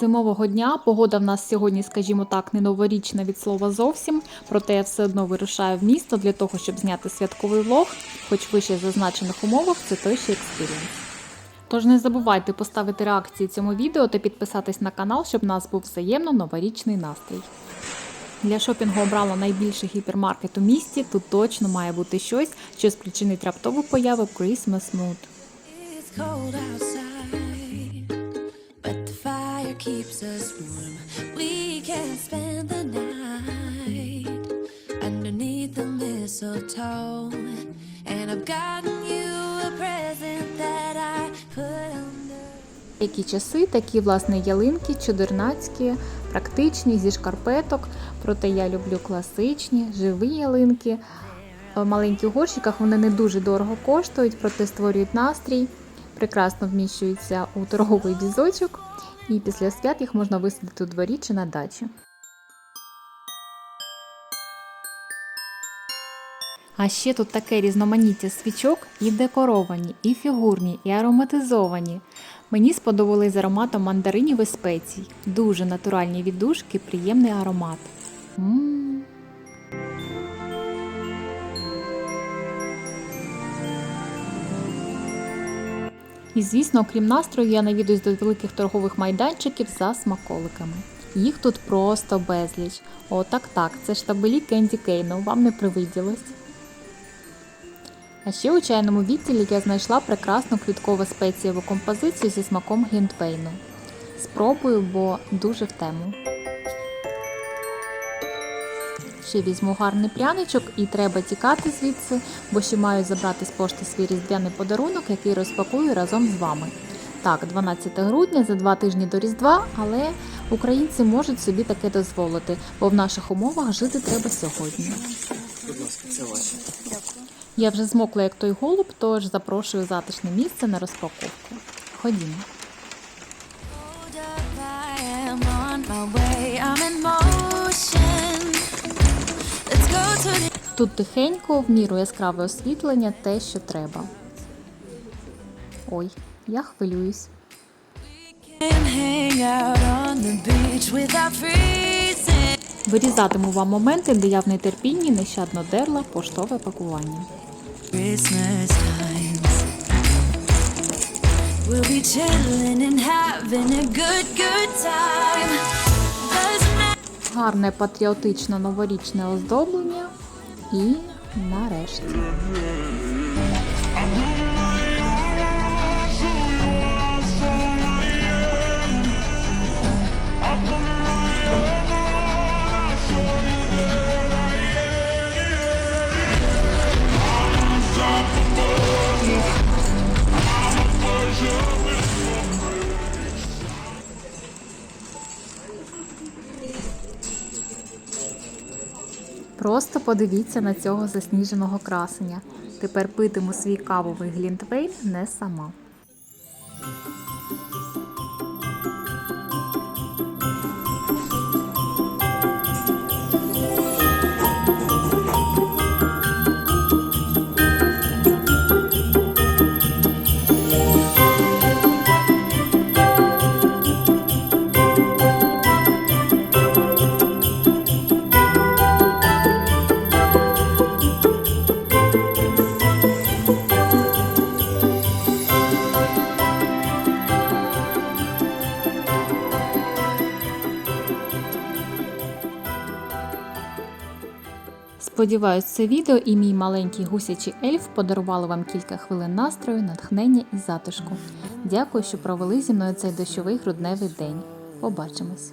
Зимового дня погода в нас сьогодні, скажімо так, не новорічна від слова зовсім, проте я все одно вирушаю в місто для того, щоб зняти святковий влог, хоч вище зазначених умовах це той ще експірієнс. Тож не забувайте поставити реакції цьому відео та підписатись на канал, щоб в нас був взаємно новорічний настрій. Для шопінгу обрала найбільший гіпермаркет у місті. Тут точно має бути щось, що спричинить раптову появу Christmas Mood. Keeps us warm. We can spend the night underneath the mistletoe. And I've gotten you a present that I put under. Які часи, такі власне ялинки, чудернацькі, практичні, зі шкарпеток. Проте я люблю класичні, живі ялинки. В маленьких горщиках вони не дуже дорого коштують, проте створюють настрій, прекрасно вміщуються у торговий візочок, і після свят їх можна висадити у дворі чи на дачі. А ще тут таке різноманіття свічок і декоровані, і фігурні, і ароматизовані. Мені сподобались ароматом мандаринів і спецій. Дуже натуральні віддушки, приємний аромат. м І звісно, окрім настрою, я навідусь до великих торгових майданчиків за смаколиками. Їх тут просто безліч. О, так так, це штабелі Кенді Кейну, вам не привиділось. А ще у чайному відділі я знайшла прекрасну квіткову спецієву композицію зі смаком глінтвейну. Спробую, бо дуже в тему. Ще візьму гарний пряничок і треба тікати звідси, бо ще маю забрати з пошти свій різдвяний подарунок, який розпакую разом з вами. Так, 12 грудня за два тижні до Різдва, але українці можуть собі таке дозволити, бо в наших умовах жити треба сьогодні. Будь ласка, це ваше. Я вже змокла як той голуб, тож запрошую затишне місце на розпаковку. Ходімо. Тут тихенько, в міру яскраве освітлення, те, що треба. Ой, я хвилююсь. Вирізатиму вам моменти, де я в нетерпінні нещадно дерла поштове пакування. Гарне патріотично новорічне оздоблення. І нарешті. Просто подивіться на цього засніженого красення. Тепер питиму свій кавовий глінтвейн не сама. Сподіваюсь, це відео і мій маленький гусячий ельф подарували вам кілька хвилин настрою, натхнення і затишку. Дякую, що провели зі мною цей дощовий грудневий день. Побачимось!